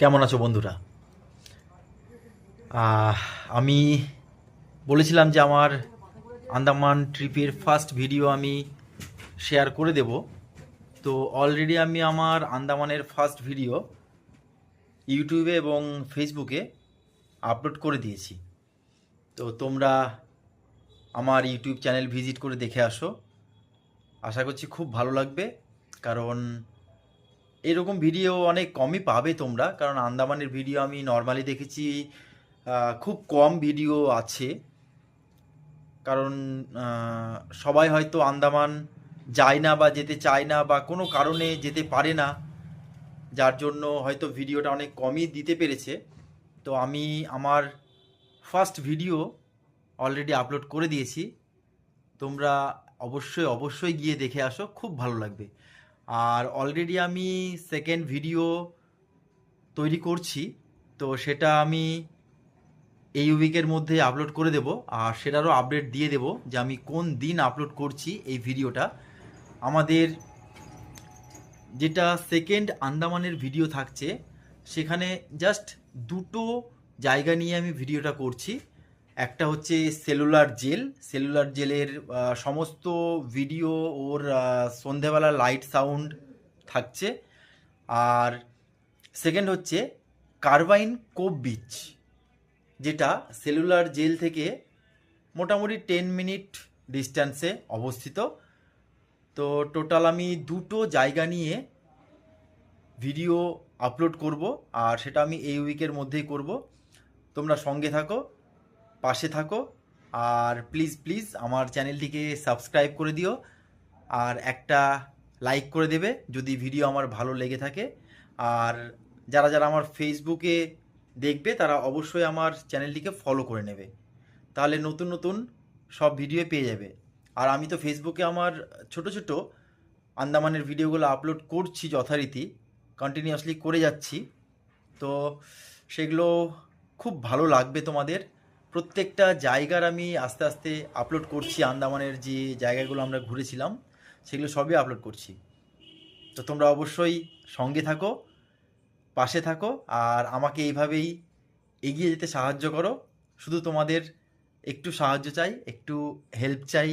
কেমন আছো বন্ধুরা? আমি বলেছিলাম যে আমার আন্দামান ট্রিপের ফার্স্ট ভিডিও আমি শেয়ার করে দেব। তো অলরেডি আমি আমার আন্দামানের ফার্স্ট ভিডিও ইউটিউবে এবং ফেসবুকে আপলোড করে দিয়েছি। তো তোমরা আমার ইউটিউব চ্যানেল ভিজিট করে দেখে আসো। আশা করছি খুব ভালো লাগবে, কারণ এরকম ভিডিও অনেক কমই পাবে তোমরা, কারণ আন্দামানের ভিডিও আমি নর্মালি দেখেছি খুব কম ভিডিও আছে। কারণ সবাই হয়তো আন্দামান যায় না বা যেতে চায় না বা কোনো কারণে যেতে পারে না, যার জন্য হয়তো ভিডিওটা অনেক কমই দিতে পেরেছে। তো আমি আমার ফার্স্ট ভিডিও অলরেডি আপলোড করে দিয়েছি। তোমরা অবশ্যই অবশ্যই গিয়ে দেখে আসো, খুব ভালো লাগবে। আর অলরেডি আমি সেকেন্ড ভিডিও তৈরি করছি, তো সেটা আমি এই উইকের মধ্যে আপলোড করে দেব। আর সেটারও আপডেট দিয়ে দেব যে আমি কোন দিন আপলোড করছি এই ভিডিওটা আমাদের যেটা সেকেন্ড আন্দামানের ভিডিও থাকছে, সেখানে জাস্ট দুটো জায়গা নিয়ে আমি ভিডিওটা করছি। একটা হচ্ছে সেলুলার জেল। সেলুলার জেলের সমস্ত ভিডিও ওর সন্ধেবেলা লাইট সাউন্ড থাকছে। আর সেকেন্ড হচ্ছে কার্বাইন কোপ বিচ, যেটা সেলুলার জেল থেকে মোটামুটি টেন মিনিট ডিস্ট্যান্সে অবস্থিত। তো টোটাল আমি দুটো জায়গা নিয়ে ভিডিও আপলোড করব, আর সেটা আমি এই উইকের মধ্যেই করব। তোমরা সঙ্গে থাকো। পাশে থাকো। আর প্লিজ প্লিজ আমার চ্যানেলটিকে সাবস্ক্রাইব করে দিও। আর একটা লাইক করে দেবে যদি ভিডিও আমার ভালো লেগে থাকে। আর যারা যারা আমার ফেসবুকে দেখবে তারা অবশ্যই আমার চ্যানেলটিকে ফলো করে নেবে। তাহলে নতুন নতুন সব ভিডিও পেয়ে যাবে। আর আমি তো ফেসবুকে আমার ছোট ছোট আন্দামানের ভিডিওগুলো আপলোড করছি যথারীতি কন্টিনিউয়াসলি করে যাচ্ছি। তো সেগুলো খুব ভালো লাগবে তোমাদের। প্রত্যেকটা জায়গার আমি আস্তে আস্তে আপলোড করছি। আন্দামানের যে জায়গাগুলো আমরা ঘুরেছিলাম, সেগুলো সবই আপলোড করছি। তো তোমরা অবশ্যই সঙ্গে থাকো, পাশে থাকো, আর আমাকে এইভাবেই এগিয়ে যেতে সাহায্য করো। শুধু তোমাদের একটু সাহায্য চাই, একটু হেল্প চাই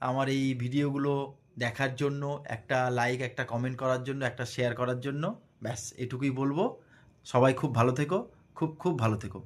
আমার এই ভিডিওগুলো দেখার জন্য, একটা লাইক একটা কমেন্ট করার জন্য, একটা শেয়ার করার জন্য। ব্যাস, এটুকুই বলব। সবাই খুব ভালো থেকো, খুব খুব ভালো থেকো।